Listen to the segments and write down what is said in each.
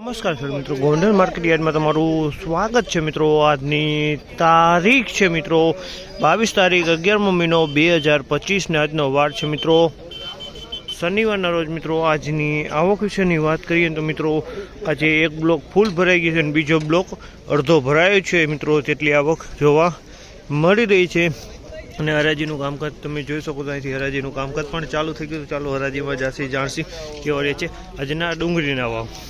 નમસ્કાર સર મિત્રો, ગોંડલ માર્કેટ યાર્ડમાં તમારું સ્વાગત છે મિત્રો. આજની તારીખ છે મિત્રો, બાવીસ તારીખ અગિયારમો મહિનો બે હજાર પચીસને આજનો વાર છે મિત્રો. શનિવારના રોજ મિત્રો, આજની આવક વિશેની વાત કરીએ તો મિત્રો, આજે એક બ્લોક ફૂલ ભરાઈ ગઈ છે અને બીજો બ્લોક અડધો ભરાયો છે મિત્રો. તેટલી આવક જોવા મળી રહી છે. અને હરાજીનું કામકાજ તમે જોઈ શકો તો અહીંથી હરાજીનું કામકાજ પણ ચાલુ થઈ ગયું ચાલો હરાજીમાં જાસી જાણસી કેવા રહે છે. આજના ડુંગળીના ભાવ.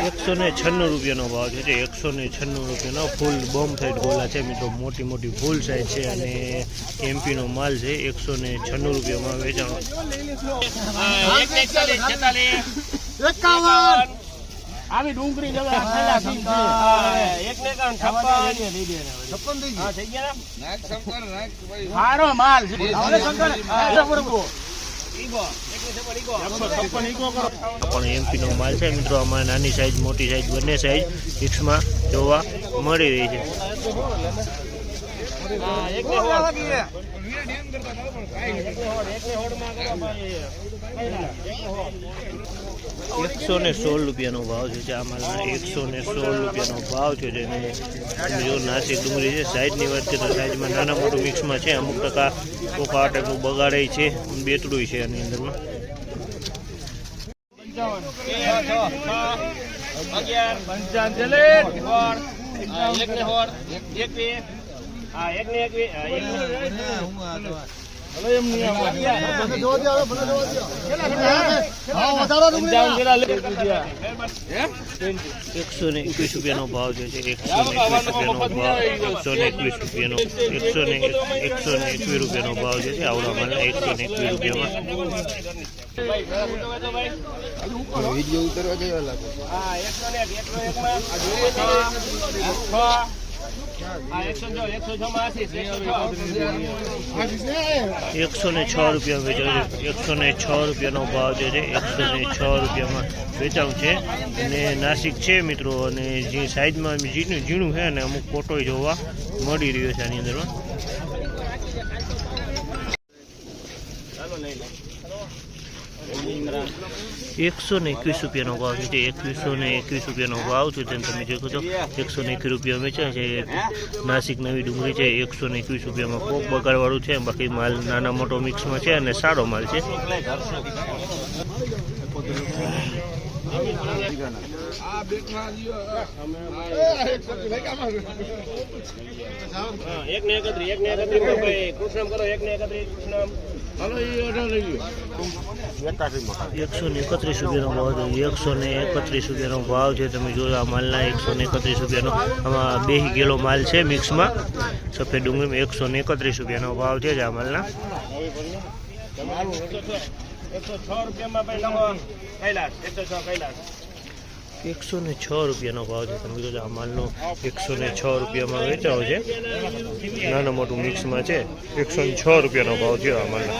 એકસો ને છન્નું રૂપિયાનો ભાવ છે જે એકસો ને છન્નું રૂપિયાનો ફૂલ બોમ્બ સાઈડ ગોલા છે મિત્રો. મોટી મોટી ફૂલ સાઈડ છે અને એમપીનો માલ છે એકસો ને છન્નું રૂપિયામાં વેચાણ. એકાવન! આવી ડુંગળી જવા એક ને એકાવન છપ્પન. હા, થઈ ગયા? ને? સારો માલ છે. ઈગો એક ને પણ માલ છે મિત્રો અમારે નાની સાઈઝ મોટી સાઈઝ બંને સાઈઝ મિક્સમાં જોવા મળી રહી છે. એકસો ને સોળ રૂપિયાનો ભાવ છે આ માલના એકસો ને સોળ રૂપિયાનો ભાવ છે જેને જો નાસિક ડુંગળી છે સાઈઝની વાત કરીએ તો સાઈઝમાં નાના મોટું મિક્સમાં છે અમુક ટકા કોક ટાઈપનું બગાડે છે બેતડું છે આની અંદરમાં પંચાવન પંચાવન. એક બે. હા, એક ને એક એકસો ને એકવીસ રૂપિયાનો ભાવ જે છે એકસો ને એકવીસ રૂપિયાનો ભાવ. એકસો ને એકવીસ રૂપિયાનો એકસો ને એકસો ને એકવીસ રૂપિયાનો ભાવ જે છે આવડા માલના એકસો ને એકવીસ રૂપિયામાં. ભાઈ, બરાબર તો વાંધો ભાઈ. હા, એકસો ને એકસો એકમાં. એકસો ને છ રૂપિયા વેચાય છે, એકસો ને છ રૂપિયાનો ભાવ જે છે એકસો ને છ રૂપિયામાં વેચાણ છે. અને નાસિક છે મિત્રો, અને જે સાઈઝમાં ઝીણું ઝીણું છે અને અમુક ફોટો જોવા મળી રહ્યો છે આની અંદરમાં. એકસો ને એકવીસ રૂપિયાનો ભાવ છે. જે એકવીસો ને એકવીસ રૂપિયાનો ભાવ છે તેમ તમે જોઈ છો. એકસો ને એકવીસ રૂપિયા વેચાય છે. નાસિક નવી ડુંગળી છે. એકસો ને એકવીસ રૂપિયામાં કોક બગાડવાળું છે. બાકી માલ નાના મોટો મિક્સમાં છે અને સારો માલ છે. કૃષ્ણમ કરો, એક ને એકત્રી કૃષ્ણમ. એકસો ને એકત્રીસ રૂપિયાનો ભાવ છે. એકસો ને એકત્રીસ રૂપિયાનો ભાવ છે. તમે જોયો આ માલના એકસો ને એકત્રીસ રૂપિયાનો. આમાં બે કિલો માલ છે મિક્સમાં. સફેદ ડુંગળીમાં એકસો ને એકત્રીસ રૂપિયાનો ભાવ છે આ માલના. એકસો છ રૂપિયામાં કૈલાસ, એકસો છ કૈલાસ. એકસો ને છ રૂપિયાનો ભાવ છે. તમે કીધું આ માલનો એકસો ને છ રૂપિયામાં વેચાવો છે. નાનું મોટું મિક્સમાં છે. એકસો ને છ રૂપિયાનો ભાવ છે આ માલનો.